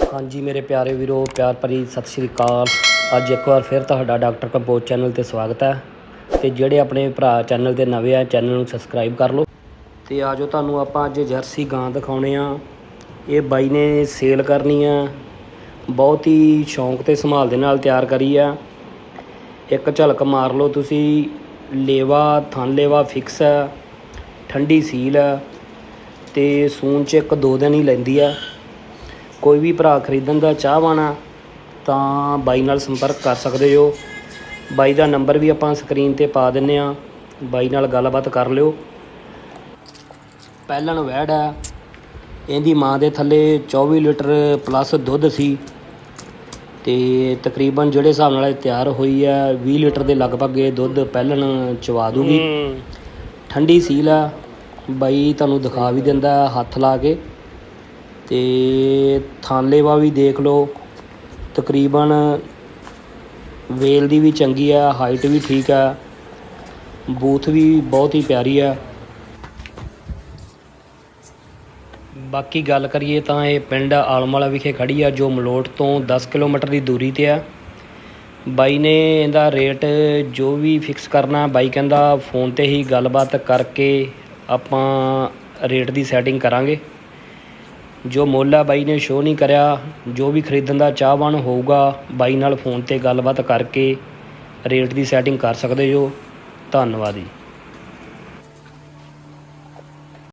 ਹਾਂਜੀ, ਮੇਰੇ ਪਿਆਰੇ ਵੀਰੋ, ਪਿਆਰ ਭਰੀ ਸਤਿ ਸ਼੍ਰੀ ਅਕਾਲ। ਅੱਜ ਇੱਕ ਵਾਰ ਫਿਰ ਤੁਹਾਡਾ ਡਾਕਟਰ ਕੰਪੋਜ ਚੈਨਲ ਤੇ ਸਵਾਗਤ ਹੈ। ਤੇ ਜਿਹੜੇ ਆਪਣੇ ਭਰਾ ਚੈਨਲ ਤੇ ਨਵੇਂ ਆ, ਚੈਨਲ ਨੂੰ ਸਬਸਕ੍ਰਾਈਬ ਕਰ ਲਓ। ਤੇ ਆਜੋ ਤੁਹਾਨੂੰ ਆਪਾਂ ਅੱਜ ਜਰਸੀ ਗਾਂ ਦਿਖਾਉਣੇ ਆ। ਇਹ ਬਾਈ ਨੇ ਸੇਲ ਕਰਨੀ ਆ। ਬਹੁਤ ਹੀ ਸ਼ੌਂਕ ਤੇ ਸੰਭਾਲ ਦੇ ਨਾਲ ਤਿਆਰ ਕਰੀ ਆ। ਇੱਕ ਝਲਕ ਮਾਰ ਲਓ ਤੁਸੀਂ। ਲੇਵਾ, ਥਣ ਲੇਵਾ ਫਿਕਸ ਹੈ ਠੰਡੀ ਸੀਲ ਹੈ ਤੇ ਸੂਨ ਚ ਇੱਕ ਦੋ ਦਿਨ ਹੀ ਲੈਂਦੀ ਆ। ਕੋਈ ਵੀ ਭਰਾ ਖਰੀਦਣ ਦਾ ਚਾਹਵਾਨ ਆ ਤਾਂ ਬਾਈ ਨਾਲ ਸੰਪਰਕ ਕਰ ਸਕਦੇ ਹੋ। ਬਾਈ ਦਾ ਨੰਬਰ ਵੀ ਆਪਾਂ ਸਕਰੀਨ ਤੇ ਪਾ ਦਿੰਨੇ ਆ। ਬਾਈ ਨਾਲ ਗੱਲਬਾਤ ਕਰ ਲਿਓ। ਪਹਿਲਣ ਵੈੜ ਆ। ਇਹਦੀ ਮਾਂ ਦੇ ਥੱਲੇ 24 ਲੀਟਰ ਪਲੱਸ ਦੁੱਧ ਸੀ। ਤੇ ਤਕਰੀਬਨ ਜਿਹੜੇ ਹਿਸਾਬ ਨਾਲ ਇਹ ਤਿਆਰ ਹੋਈ ਆ 20 ਲੀਟਰ ਦੇ ਲਗਭਗ ਇਹ ਦੁੱਧ ਪਹਿਲਣ ਚਵਾ ਦੂਗੀ। ਠੰਡੀ ਸੀਲ ਆ। ਬਾਈ ਤੁਹਾਨੂੰ ਦਿਖਾ ਵੀ ਦਿੰਦਾ ਹੱਥ ਲਾ ਕੇ। ਤੇ ਥਾਂਲੇਵਾ ਵੀ ਦੇਖ ਲਓ। ਤਕਰੀਬਨ ਵੇਲ ਦੀ ਵੀ ਚੰਗੀ ਆ ਹਾਈਟ ਵੀ ਠੀਕ ਆ। ਬੂਥ ਵੀ ਬਹੁਤ ਹੀ ਪਿਆਰੀ ਆ। ਬਾਕੀ ਗੱਲ ਕਰੀਏ ਤਾਂ ਇਹ ਪਿੰਡ ਆਲਮਾਲਾ ਵਿਖੇ ਖੜੀ ਆ, ਜੋ ਮਲੋਟ ਤੋਂ 10 ਕਿਲੋਮੀਟਰ ਦੀ ਦੂਰੀ ਤੇ ਆ। ਬਾਈ ਨੇ ਇਹਦਾ ਰੇਟ ਜੋ ਵੀ ਫਿਕਸ ਕਰਨਾ, ਬਾਈ ਕਹਿੰਦਾ ਫੋਨ ਤੇ ਹੀ ਗੱਲਬਾਤ ਕਰਕੇ ਆਪਾਂ ਰੇਟ ਦੀ ਸੈਟਿੰਗ ਕਰਾਂਗੇ। ਜੋ ਮੋਲਾ ਬਾਈ ਨੇ ਸ਼ੋਅ ਨਹੀਂ ਕਰਿਆ, ਜੋ ਵੀ ਖਰੀਦਣ ਦਾ ਚਾਹਵਾਨ ਹੋਊਗਾ, ਬਾਈ ਨਾਲ ਫੋਨ ਤੇ ਗੱਲਬਾਤ ਕਰਕੇ ਰੇਟ ਦੀ ਸੈਟਿੰਗ ਕਰ ਸਕਦੇ ਜੋ ਧੰਨਵਾਦ ਜੀ।